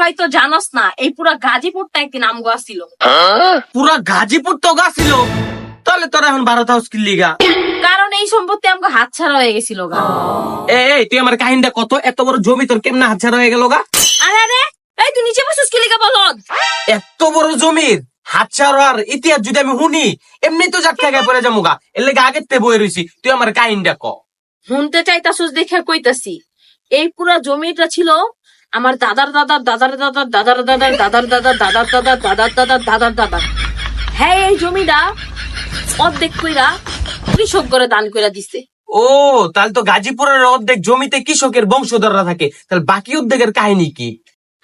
হয়তো জানোস না এই পুরা গাজীপুরটা একদিন আমগো আসছিল পুরা গাজীপুর তো গাছিল তাহলে তোরা এখন ভারত হাউস কি লিগা কারণ এই সম্পত্তি আমগো হাতছাড়া হয়ে গেছিল গা। এ এই, তুই আমার কাহিনীটা কত এত বড় জমি তোর কেমনে হাতছাড়া হয়ে গেল গা? আরে আরে এই তুই নিচে বসিস কি লিগা বলদ। এত বড় জমির হাতছাড়ার ইতিহাস যদি আমি শুনি এমনি তো যাক টাকায় পড়ে যাব গা। এর লেগে আগের তে রইছি। তুই আমার কাহিনীটা ক। শুনতে চাইতাছস দেখে কইতাছি এই পুরা জমিটা ছিল আমার দাদার দাদার দাদার দাদার দাদার দাদার দাদার দাদার দাদার দাদার দাদার দাদার দাদার দাদার হ্যাঁ এই জমিটা অর্ধেক কইরা কৃষক করে দান কইরা দিছে। ও তাহলে তো গাজীপুরের অর্ধেক জমিতে কৃষকের বংশধররা থাকে। তাহলে বাকি অর্ধেকের কাহিনী কি?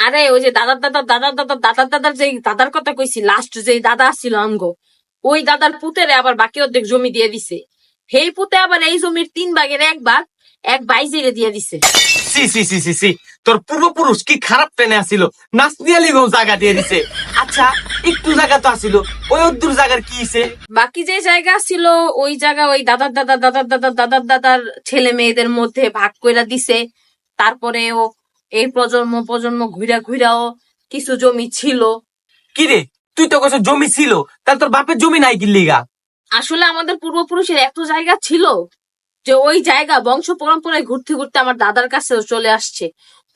আরে ওই যে দাদার দাদার দাদার দাদার দাদার দাদার যে দাদার কথা কইছি লাস্ট যে দাদা আসছিল আমগো ওই দাদার পুতেরে আবার বাকি অর্ধেক জমি দিয়ে দিছে। সেই পুতে আবার এই জমির তিন ভাগের এক ভাগ এক বাইজিরে দিয়ে দিছে। সি সি সি সি সি তোর পূর্বপুরুষ কি খারাপ ট্রেনে আসিল নাচনিয়ালি বউ জায়গা দিয়ে দিছে। আচ্ছা একটু জায়গা তো আসিল ওই অদ্দুর জায়গার কি হইছে বাকি যে জায়গা ছিল ওই জায়গা ওই দাদার দাদা দাদার দাদা দাদার দাদার ছেলে মেয়েদের মধ্যে ভাগ কইরা দিছে। তারপরেও এই প্রজন্ম প্রজন্ম ঘুরা ঘুরাও কিছু জমি ছিল। কি রে? তুই তো কত জমি ছিল। তাহলে তোর বাপের জমি নাই কি লিগা? আসলে আমাদের পূর্বপুরুষের এত জায়গা ছিল। যে ওই জায়গা বংশ পরম্পরায় ঘুরতে ঘুরতে আমার দাদার কাছেও চলে আসছে।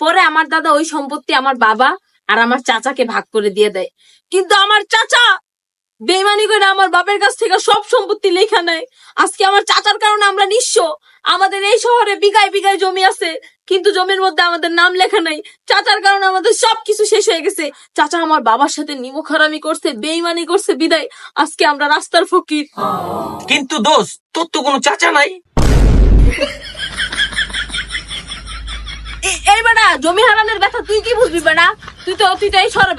পরে আমার দাদা ওই সম্পত্তি আমার বাবা আর আমার চাচাকে ভাগ করে দিয়ে দেয়। কিন্তু আমার চাচা বেমানি করে আমার বাপের কাছ থেকে সব সম্পত্তি লেখা নেয়। আজকে আমার চাচার কারণে আমরা নিঃস্ব। আমাদের এই শহরে বিঘায় বিঘায় জমি আছে, কিন্তু জমির মধ্যে আমাদের নাম লেখা নাই। চাচার কারণে আমাদের সবকিছু শেষ হয়ে গেছে। চাচা আমার বাবার সাথে নিমখারামি করছে, বেইমানি করছে বিদায়। আজকে আমরা রাস্তার ফকির। কিন্তু দোষ তোর তো কোনো চাচা নাই। এই বেটা, জমি হারানোর ব্যথা তুই কি বুঝবি বেটা? তুই তো তুই তো এই শহরে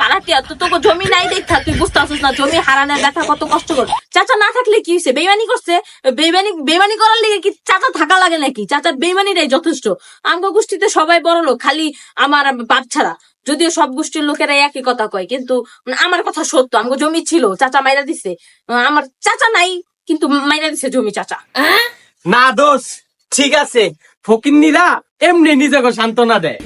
তো তোকে জমি নাই দেখা, তুই বুঝতে পারছিস না জমি হারানোর ব্যথা কত কষ্টকর। চাচা না থাকলে কি হয়েছে বেইমানি করছে? বেইমানি বেইমানি করার লিগে কি চাচা থাকা লাগে নাকি? চাচার বেইমানিটাই যথেষ্ট। আমগো গোষ্ঠীতে সবাই বড় লোক, খালি আমার বাপ ছাড়া। যদিও সব গোষ্ঠীর লোকেরা একই কথা কয়, কিন্তু আমার কথা সত্য, আমগো জমি ছিল, চাচা মাইরা দিছে। আমার চাচা নাই, কিন্তু মাইরা দিছে জমি চাচা। না, দোষ। ঠিক আছে ফকিন্নিরা এমনি নিজেকে সান্ত্বনা দেয়।